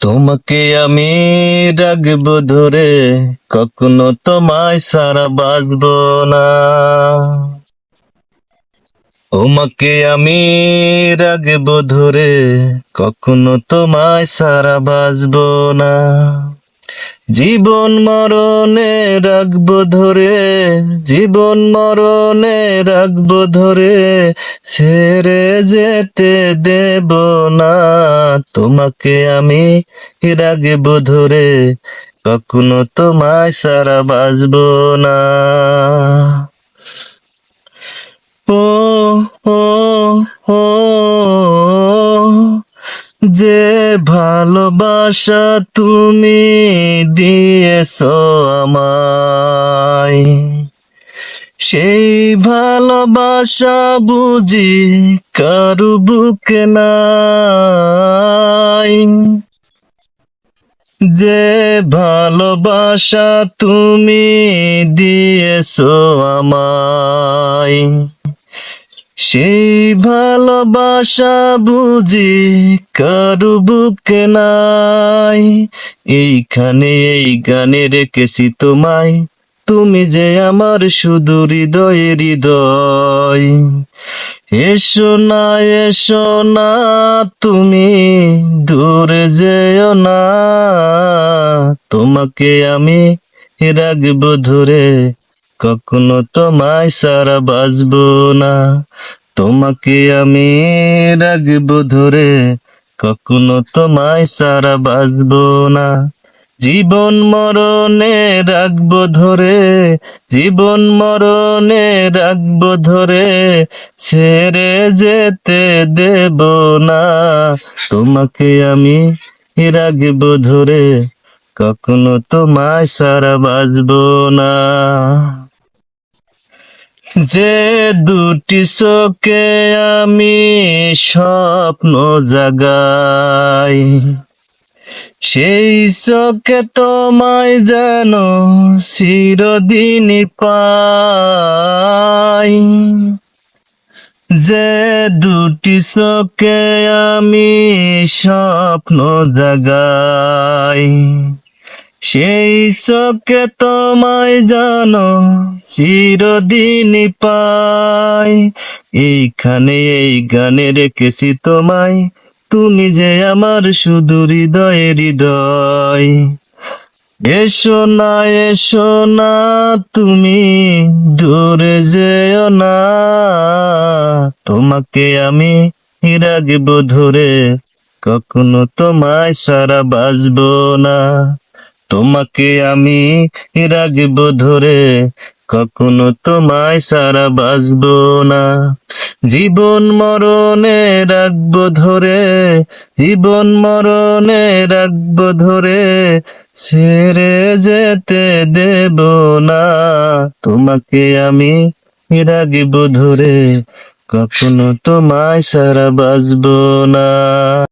তোমাকে আমি রাখব ধরে, কখনো তোমায় সারা বাজব না। তোমাকে আমি রাখব ধরে, কখনো তোমায় সারা বাজব না। জীবন মরণে রাখব ধরে, জীবন মরণে রাখব ধরে, ছেড়ে যেতে দেব না, তোমাকে আমি রাখব ধরে, কখনো তোমায় সারা বাজব না। ভালোবাসা তুমি দিয়েছ আমায়। সেই ভালোবাসা বুঝি কারু বুকে নাই। যে ভালোবাসা তুমি দিয়েছ আমায়। সেই ভালোবাসা বুঝি কারু বুকে নাই। এইখানে এই গানে রেখেছি তোমায়, তুমি যে আমার শুধু হৃদয়ে হৃদয়। এসো না এসো না, তুমি দূরে যেও না। তোমাকে আমি রাখব ধরে কখনো তোমায় সারা বাজব না। তোমাকে আমি রাখব ধরে, কখনো তোমায় সারা বাজব না। জীবন মরণে রাখব ধরে, জীবন মরণে রাখব ধরে, ছেড়ে যেতে দেব না। তোমাকে আমি রাখব ধরে, কখনো তোমায় সারা বাজব না। যে দুটি চোখে আমি স্বপ্ন জাগাই, সেই চোখে তোমায় যেন চিরদিন পাই। যে দুটি চোখে আমি স্বপ্ন জাগাই সেই চোখে তোমায় জানো, চিরদিন পাই। এইখানে এই গানে রেখেছি তোমায়, তুমি যে আমার শুধু হৃদয়ে হৃদয়। এসো না এসো না, তুমি দূরে যেও না। তোমাকে আমি রাখব ধরে, কখনো তোমায় সারা বাজবো না। তোমাকে আমি রাখব ধরে, কখনো তোমায় সারা বাজবো না। জীবন মরণে রাখব ধরে, জীবন মরণে রাখব ধরে, ছেড়ে যেতে দেব না। তোমাকে আমি রাখব ধরে, কখনো তোমায় সারা বাজবো না।